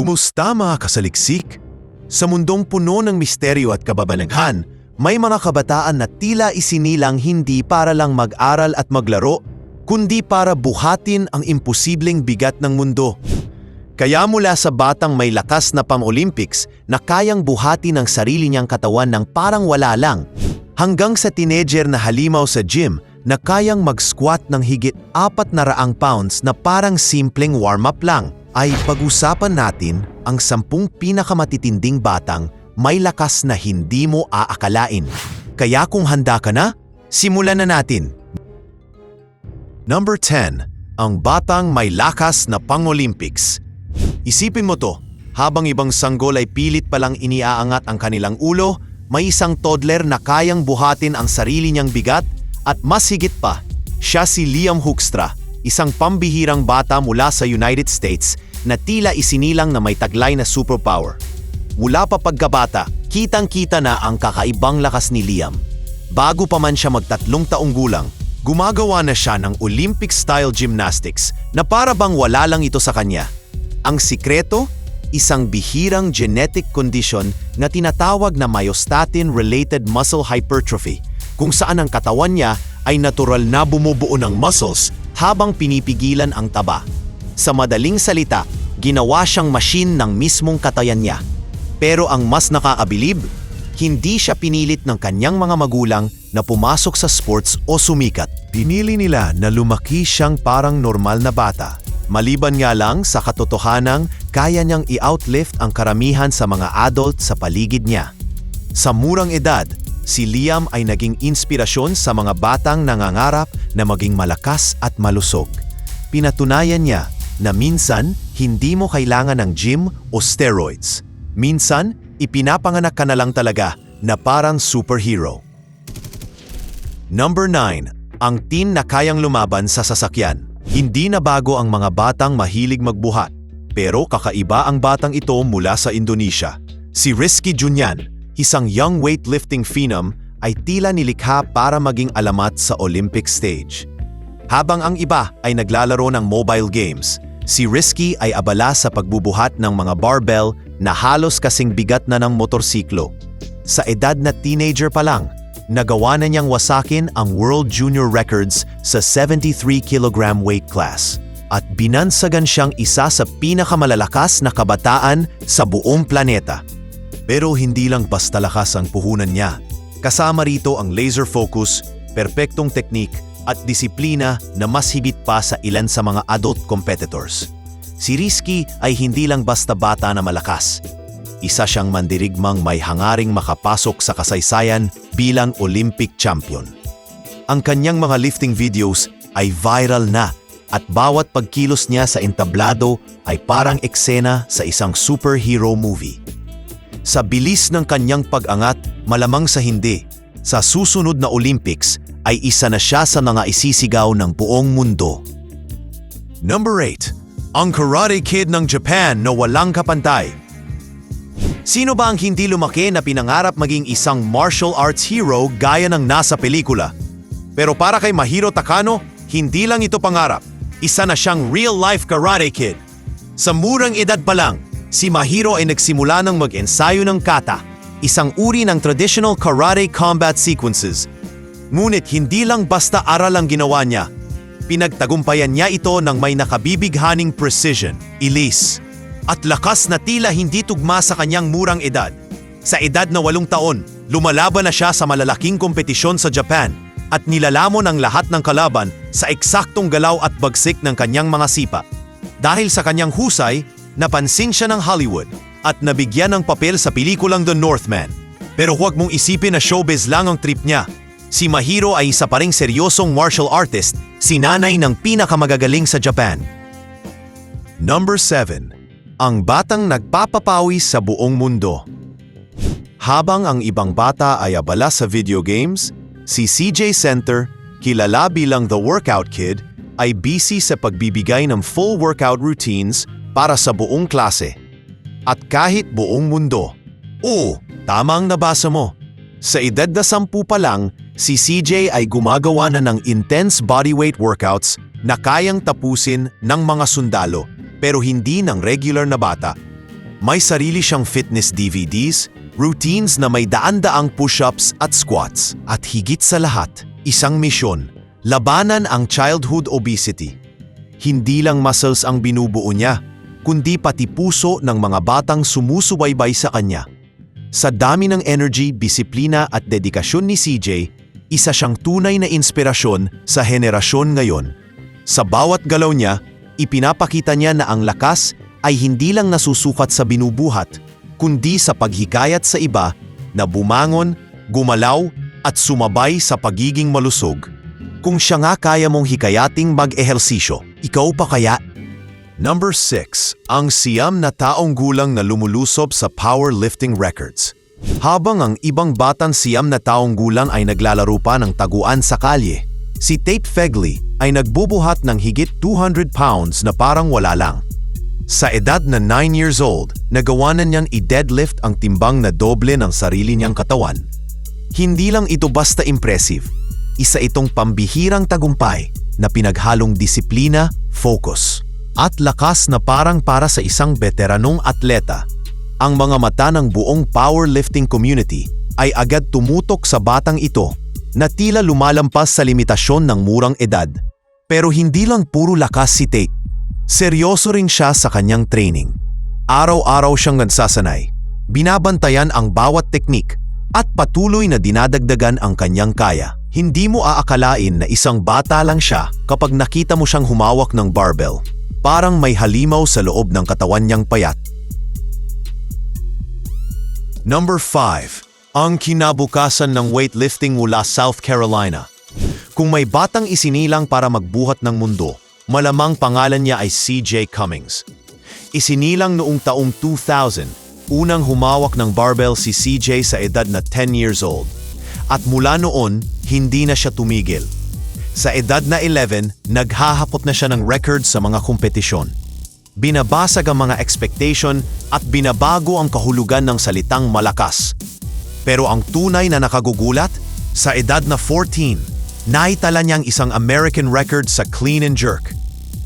Kumusta mga kasaliksik? Sa mundong puno ng misteryo at kababalaghan, may mga kabataan na tila isinilang hindi para lang mag-aral at maglaro, kundi para buhatin ang imposibleng bigat ng mundo. Kaya mula sa batang may lakas na pang-Olympics na kayang buhati ng sarili niyang katawan ng parang wala lang, hanggang sa teenager na halimaw sa gym na kayang mag-squat ng higit apat na raang pounds na parang simpleng warm-up lang, ay pag-usapan natin ang sampung pinakamatitinding batang may lakas na hindi mo aakalain. Kaya kung handa ka na, simulan na natin. Number 10. Ang batang may lakas na pang-Olympics. Isipin mo to, habang ibang sanggol ay pilit palang iniaangat ang kanilang ulo, may isang toddler na kayang buhatin ang sarili niyang bigat at mas higit pa, siya si Liam Hoekstra, isang pambihirang bata mula sa United States na tila isinilang na may taglay na superpower. Mula pa pagkabata, kitang-kita na ang kakaibang lakas ni Liam. Bago pa man siya magtatlong taong gulang, gumagawa na siya ng Olympic-style gymnastics na para bang wala lang ito sa kanya. Ang sikreto, isang bihirang genetic condition na tinatawag na myostatin-related muscle hypertrophy, kung saan ang katawan niya ay natural na bumubuo ng muscles habang pinipigilan ang taba. Sa madaling salita, ginawa siyang machine ng mismong katayan niya. Pero ang mas nakakabilib, hindi siya pinilit ng kanyang mga magulang na pumasok sa sports o sumikat. Pinili nila na lumaki siyang parang normal na bata. Maliban nga lang sa katotohanang kaya niyang i-outlift ang karamihan sa mga adult sa paligid niya. Sa murang edad, si Liam ay naging inspirasyon sa mga batang nangangarap na maging malakas at malusog. Pinatunayan niya na minsan hindi mo kailangan ng gym o steroids. Minsan, ipinapanganak ka na lang talaga na parang superhero. Number 9. Ang teen na kayang lumaban sa sasakyan. Hindi na bago ang mga batang mahilig magbuhat. Pero kakaiba ang batang ito mula sa Indonesia. Si Rizky Junyan, isang young weightlifting phenom, ay tila nilikha para maging alamat sa Olympic stage. Habang ang iba ay naglalaro ng mobile games, si Risky ay abala sa pagbubuhat ng mga barbell na halos kasing bigat na ng motorsiklo. Sa edad na teenager pa lang, nagawa na niyang wasakin ang World Junior Records sa 73 kg weight class at binansagan siyang isa sa pinakamalalakas na kabataan sa buong planeta. Pero hindi lang basta lakas ang puhunan niya. Kasama rito ang laser focus, perpektong teknik at disiplina na mas higit pa sa ilan sa mga adult competitors. Si Risky ay hindi lang basta bata na malakas. Isa siyang mandirigmang may hangaring makapasok sa kasaysayan bilang Olympic champion. Ang kanyang mga lifting videos ay viral na at bawat pagkilos niya sa entablado ay parang eksena sa isang superhero movie. Sa bilis ng kanyang pag-angat, malamang sa hindi, sa susunod na Olympics ay isa na siya sa mga isisigaw ng buong mundo. Number 8. Ang Karate Kid ng Japan na walang kapantay. Sino ba ang hindi lumaki na pinangarap maging isang martial arts hero gaya ng nasa pelikula? Pero para kay Mahiro Takano, hindi lang ito pangarap. Isa na siyang real-life Karate Kid. Sa murang edad pa lang, si Mahiro ay nagsimula ng mag-ensayo ng kata, isang uri ng traditional karate combat sequences Ngunit hindi lang basta aral ang ginawa niya. Pinagtagumpayan niya ito ng may nakabibighaning precision, ilis, at lakas na tila hindi tugma sa kanyang murang edad. Sa edad na walong taon, lumalaban na siya sa malalaking kompetisyon sa Japan at nilalamon ang lahat ng kalaban sa eksaktong galaw at bagsik ng kanyang mga sipa. Dahil sa kanyang husay, napansin siya ng Hollywood at nabigyan ng papel sa pelikulang The Northman. Pero huwag mong isipin na showbiz lang ang trip niya Si Mahiro ay isa pa ring seryosong martial artist, sinanay ng pinakamagagaling sa Japan. Number 7. Ang batang nagpapapawi sa buong mundo. Habang ang ibang bata ay abala sa video games, si CJ Center, kilala bilang The Workout Kid, ay busy sa pagbibigay ng full workout routines para sa buong klase. At kahit buong mundo. Oo, tama ang nabasa mo. Sa edad na sampu pa lang, si CJ ay gumagawa na ng intense bodyweight workouts na kayang tapusin ng mga sundalo pero hindi ng regular na bata. May sarili siyang fitness DVDs, routines na may daan-daang push-ups at squats. At higit sa lahat, isang misyon, labanan ang childhood obesity. Hindi lang muscles ang binubuo niya, kundi pati puso ng mga batang sumusubaybay sa kanya. Sa dami ng energy, disiplina at dedikasyon ni CJ, isa siyang tunay na inspirasyon sa henerasyon ngayon. Sa bawat galaw niya, ipinapakita niya na ang lakas ay hindi lang nasusukat sa binubuhat, kundi sa paghikayat sa iba na bumangon, gumalaw at sumabay sa pagiging malusog. Kung siya nga kaya mong hikayating mag-ehersisyo, ikaw pa kaya? Number 6. Ang siyam na taong gulang na lumulusob sa powerlifting records. Habang ang ibang batang siyam na taong gulang ay naglalaro pa ng taguan sa kalye, si Tate Fegley ay nagbubuhat ng higit 200 pounds na parang wala lang. Sa edad na 9 years old, nagawa na niyang i-deadlift ang timbang na doble ng sarili niyang katawan. Hindi lang ito basta impressive, isa itong pambihirang tagumpay na pinaghalong disiplina, focus, at lakas na parang para sa isang veteranong atleta. Ang mga mata ng buong powerlifting community ay agad tumutok sa batang ito na tila lumalampas sa limitasyon ng murang edad. Pero hindi lang puro lakas si Tate. Seryoso rin siya sa kanyang training. Araw-araw siyang nagsasanay. Binabantayan ang bawat teknik at patuloy na dinadagdagan ang kanyang kaya. Hindi mo aakalain na isang bata lang siya kapag nakita mo siyang humawak ng barbell. Parang may halimaw sa loob ng katawan niyang payat. Number 5. Ang kinabukasan ng weightlifting mula South Carolina. Kung may batang isinilang para magbuhat ng mundo, malamang pangalan niya ay CJ Cummings. Isinilang noong taong 2000, unang humawak ng barbell si CJ sa edad na 10 years old. At mula noon, hindi na siya tumigil. Sa edad na 11, naghahapot na siya ng record sa mga kompetisyon. Binabasag ang mga expectation at binabago ang kahulugan ng salitang malakas. Pero ang tunay na nakagugulat, sa edad na 14, naitala niyang isang American record sa clean and jerk,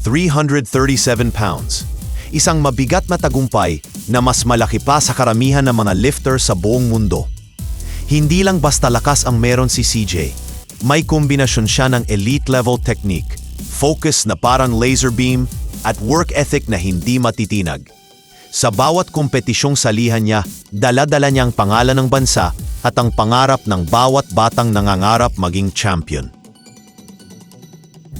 337 pounds. Isang mabigat na tagumpay na mas malaki pa sa karamihan ng mga lifter sa buong mundo. Hindi lang basta lakas ang meron si CJ. May kombinasyon siya ng elite level technique, focus na parang laser beam, at work ethic na hindi matitinag. Sa bawat kompetisyong salihan niya, dala-dala niyang pangalan ng bansa at ang pangarap ng bawat batang nangangarap maging champion.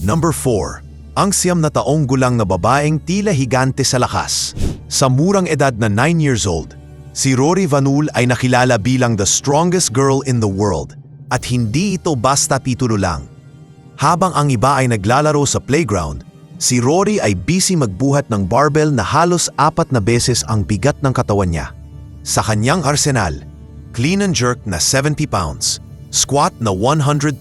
Number 4. Ang siyam na taong gulang na babaeng tila higante sa lakas. Sa murang edad na 9 years old, si Rory Vanul ay nakilala bilang the strongest girl in the world at hindi ito basta titulo lang. Habang ang iba ay naglalaro sa playground, si Rory ay busy magbuhat ng barbell na halos apat na beses ang bigat ng katawan niya. Sa kanyang arsenal, clean and jerk na 70 pounds, squat na 135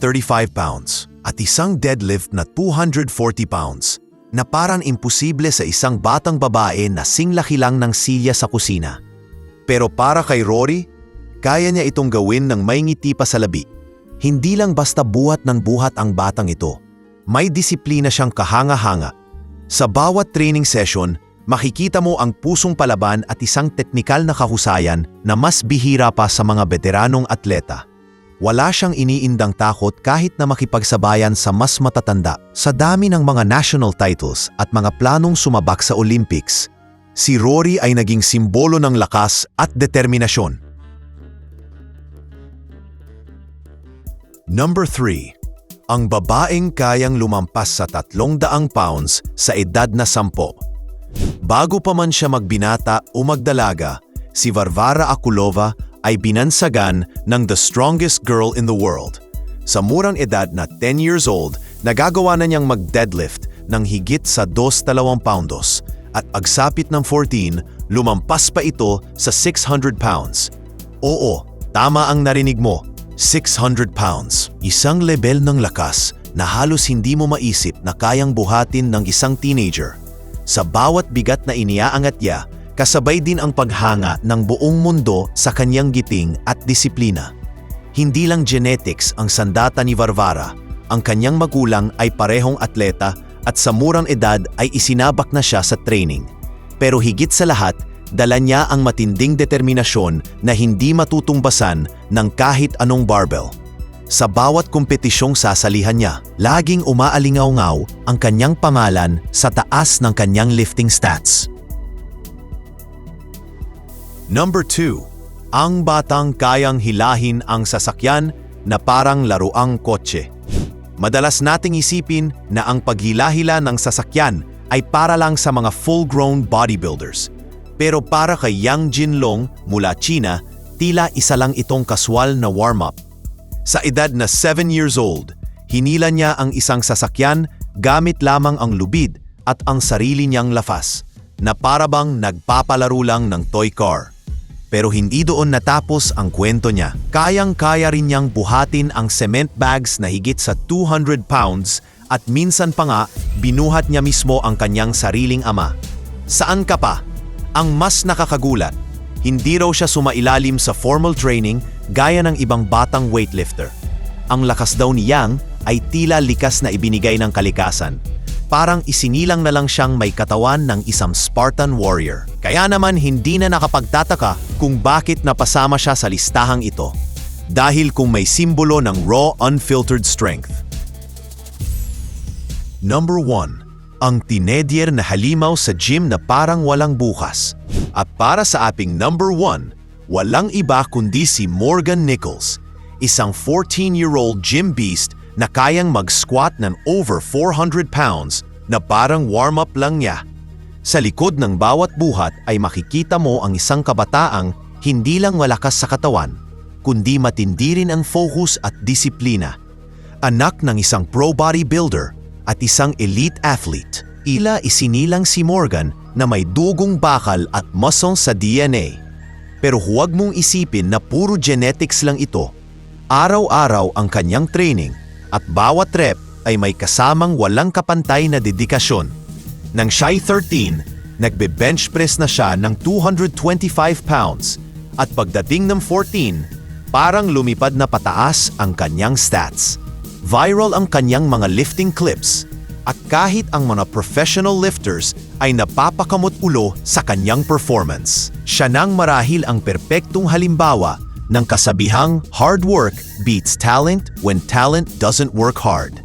pounds, at isang deadlift na 240 pounds na parang imposible sa isang batang babae na singlaki lang ng silya sa kusina. Pero para kay Rory, kaya niya itong gawin ng may ngiti pa sa labi. Hindi lang basta buhat ng buhat ang batang ito. May disiplina siyang kahanga-hanga. Sa bawat training session, makikita mo ang pusong palaban at isang teknikal na kahusayan na mas bihira pa sa mga veteranong atleta. Wala siyang iniindang takot kahit na makipagsabayan sa mas matatanda. Sa dami ng mga national titles at mga planong sumabak sa Olympics, si Rory ay naging simbolo ng lakas at determinasyon. Number 3. Ang babaeng kayang lumampas sa 300 pounds sa edad na 10. Bago pa man siya magbinata o magdalaga, si Varvara Akulova ay binansagan ng the strongest girl in the world. Sa murang edad na 10 years old, nagagawa na niyang mag-deadlift ng higit sa 2-2 poundos at agsapit ng 14, lumampas pa ito sa 600 pounds. Oo, tama ang narinig mo, 600 pounds. Isang level ng lakas na halos hindi mo maisip na kayang buhatin ng isang teenager. Sa bawat bigat na iniaangat niya, kasabay din ang paghanga ng buong mundo sa kanyang giting at disiplina. Hindi lang genetics ang sandata ni Varvara, ang kanyang magulang ay parehong atleta at sa murang edad ay isinabak na siya sa training. Pero higit sa lahat, dala niya ang matinding determinasyon na hindi matutumbasan ng kahit anong barbell. Sa bawat kompetisyong sasalihan niya, laging umaalingaw-ngaw ang kanyang pangalan sa taas ng kanyang lifting stats. Number 2. Ang batang kayang hilahin ang sasakyan na parang laruang kotse. Madalas nating isipin na ang paghila-hila ng sasakyan ay para lang sa mga full-grown bodybuilders. Pero para kay Yang Jinlong mula China, tila isa lang itong kaswal na warm-up. Sa edad na 7 years old, hinila niya ang isang sasakyan gamit lamang ang lubid at ang sarili niyang lafas, na parabang nagpapalaro lang ng toy car. Pero hindi doon natapos ang kwento niya. Kayang-kaya rin niyang buhatin ang cement bags na higit sa 200 pounds at minsan pa nga binuhat niya mismo ang kanyang sariling ama. Saan ka pa? Ang mas nakakagulat, hindi raw siya sumailalim sa formal training gaya ng ibang batang weightlifter. Ang lakas daw ni Yang ay tila likas na ibinigay ng kalikasan. Parang isinilang na lang siyang may katawan ng isang Spartan warrior. Kaya naman hindi na nakapagtataka kung bakit napasama siya sa listahang ito. Dahil kung may simbolo ng raw unfiltered strength. Number 1. Ang tinedier na halimaw sa gym na parang walang bukas. At para sa aping number 1, walang iba kundi si Morgan Nichols, isang 14-year-old gym beast na kayang mag-squat ng over 400 pounds na parang warm-up lang niya. Sa likod ng bawat buhat ay makikita mo ang isang kabataang hindi lang malakas sa katawan, kundi matindi rin ang focus at disiplina. Anak ng isang pro bodybuilder at isang elite athlete, ila isinilang si Morgan na may dugong bakal at muscle sa DNA. Pero huwag mong isipin na puro genetics lang ito. Araw-araw ang kanyang training at bawat rep ay may kasamang walang kapantay na dedikasyon. Nang siya'y 13, nagbe-bench press na siya ng 225 pounds at pagdating ng 14, parang lumipad na pataas ang kanyang stats. Viral ang kanyang mga lifting clips at kahit ang mga professional lifters ay napapakamot ulo sa kanyang performance. Siya nang marahil ang perpektong halimbawa ng kasabihang hard work beats talent when talent doesn't work hard.